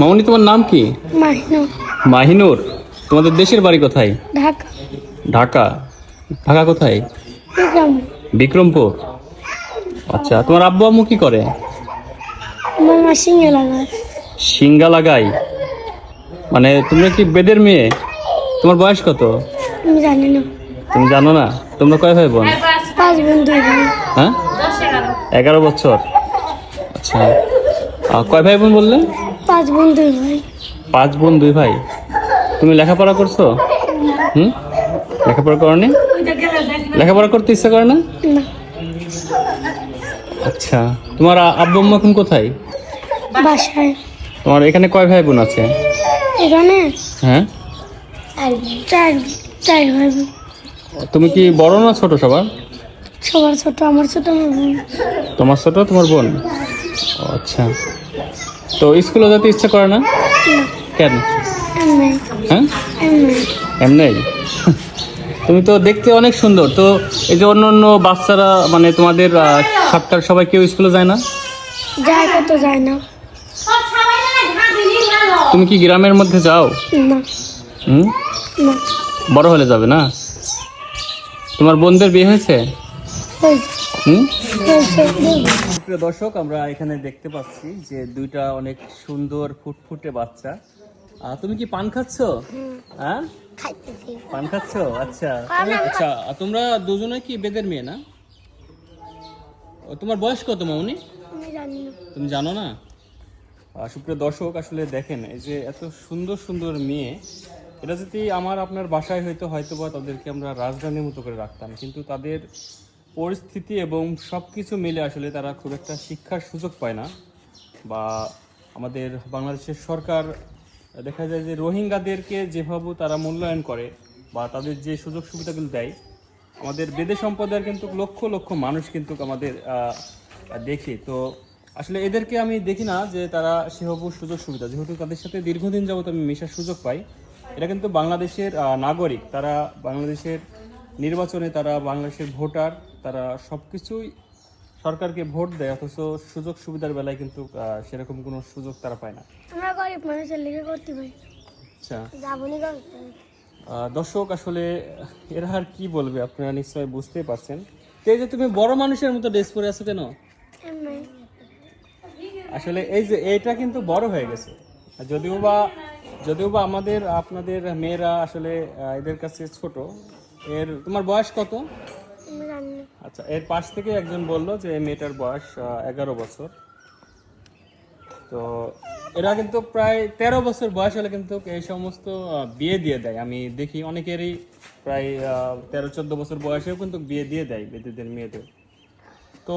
মামনি তোমার নাম কি? মাহিনুর। তোমাদের দেশের বাড়ি কোথায়? ঢাকা। ঢাকা। ঢাকা কোথায়? বিক্রমপুর। আচ্ছা তোমার আব্বু আম্মু কি করে? সিঙ্গে লাগাই মানে তোমরা কি বেদের মেয়ে? তোমার বয়স কত? জানি না। তুমি জানো না? তোমরা কয় ভাই বোন? পাঁচ বোন দুই ভাই হ্যাঁ? এগারো বছর। আচ্ছা। কয় ভাই বোন বললে? পাঁচ বোন দুই ভাই। পাঁচ বোন দুই ভাই। তুমি লেখাপড়া করছ? হুম? লেখাপড়া করনি? লেখাপড়া করতে ইচ্ছা করে না? আচ্ছা। তোমার আব্বু আম্মু এখন কোথায়? বাসায়। তোমার এখানে কয় ভাই বোন আছে? এখানে হ্যাঁ? চার চার ভাই বোন তুমি কি বড় না ছোট সবার? সবার ছোট আমার ছোট আমার বোন। তোমার ছোট তোমার বোন? আচ্ছা। তো স্কুলে যেতে ইচ্ছা করে না? কেন? হ্যাঁ? এমনি? তুমি তো দেখতে অনেক সুন্দর। তো এই যে অন্য অন্য বাচ্চারা মানে তোমাদের সাতটার সবাই কেউ স্কুলে যায় না? যায় কত যায় না। তুমি কি গ্রামের মধ্যে যাও? না। হুম? বড় হলে যাবে না? তোমার বোনদের বিয়ে হয়েছে? প্রিয় দর্শক আমরা এখানে দেখতে পাচ্ছি যে দুইটা অনেক সুন্দর ফুটফুটে বাচ্চা। তুমি কি পান খাচ্ছ? হ্যাঁ? পান খাচ্ছ? আচ্ছা। আচ্ছা তোমরা দুজনে কি বেদের মেয়ে না? তোমার বয়স কত মামনি? তুমি জানো না? সুপ্রিয় দর্শক আসলে দেখেন এই যে এত সুন্দর সুন্দর মেয়ে এটা যদি আমার আপনার বাসায় হয়তো হয়তো বা তাদেরকে আমরা রাজধানীর মতো করে রাখতাম কিন্তু তাদের পরিস্থিতি এবং সব কিছু মিলে আসলে তারা খুব একটা শিক্ষার সুযোগ পায় না। বা আমাদের বাংলাদেশের সরকার, দেখা যায় যে রোহিঙ্গাদেরকে যেভাবে তারা মূল্যায়ন করে বা তাদের যে সুযোগ সুবিধাগুলো দেয়, আমাদের বেদে সম্প্রদায়ের কিন্তু লক্ষ লক্ষ মানুষ কিন্তু আমাদের দেখি। তো আসলে এদেরকে আমি দেখি না যে তারা সেভাবে সুযোগ সুবিধা, যেহেতু তাদের সাথে দীর্ঘদিন যাবত আমি মেশার সুযোগ পাই। এটা কিন্তু বাংলাদেশের নাগরিক। তারা বাংলাদেশের নির্বাচনে তারা বাংলাদেশের ভোটার। তারা সব কিছুই সরকারকে ভোট দেয় অথচ সুযোগ সুবিধার বেলায় কিন্তু সেরকম কোনো সুযোগ তারা পায় না। আমরা গরিব মানুষের লিখে করতে পারি। আচ্ছা। দর্শক আসলে এরা আর কি বলবে আপনারা নিশ্চয়ই বুঝতেই পারছেন। তো এই যে তুমি বড় মানুষের মতো ড্রেস পরে আছো কেন? আসলে এই যে এটা কিন্তু বড় হয়ে গেছে। যদিও বা যদিও বা আমাদের আপনাদের মেয়েরা আসলে এদের কাছে ছোট। এর তোমার বয়স কত? আচ্ছা এর পাশ থেকে একজন বলল যে এই মেয়েটার বয়স এগারো বছর। তো এরা কিন্তু প্রায় তেরো বছর বয়স হলে কিন্তু এই সমস্ত বিয়ে দিয়ে দেয়। আমি দেখি অনেকেরই প্রায় তেরো, চোদ্দ বছর বয়সেও কিন্তু বিয়ে দিয়ে দেয় বেদিদের মেয়েদের। তো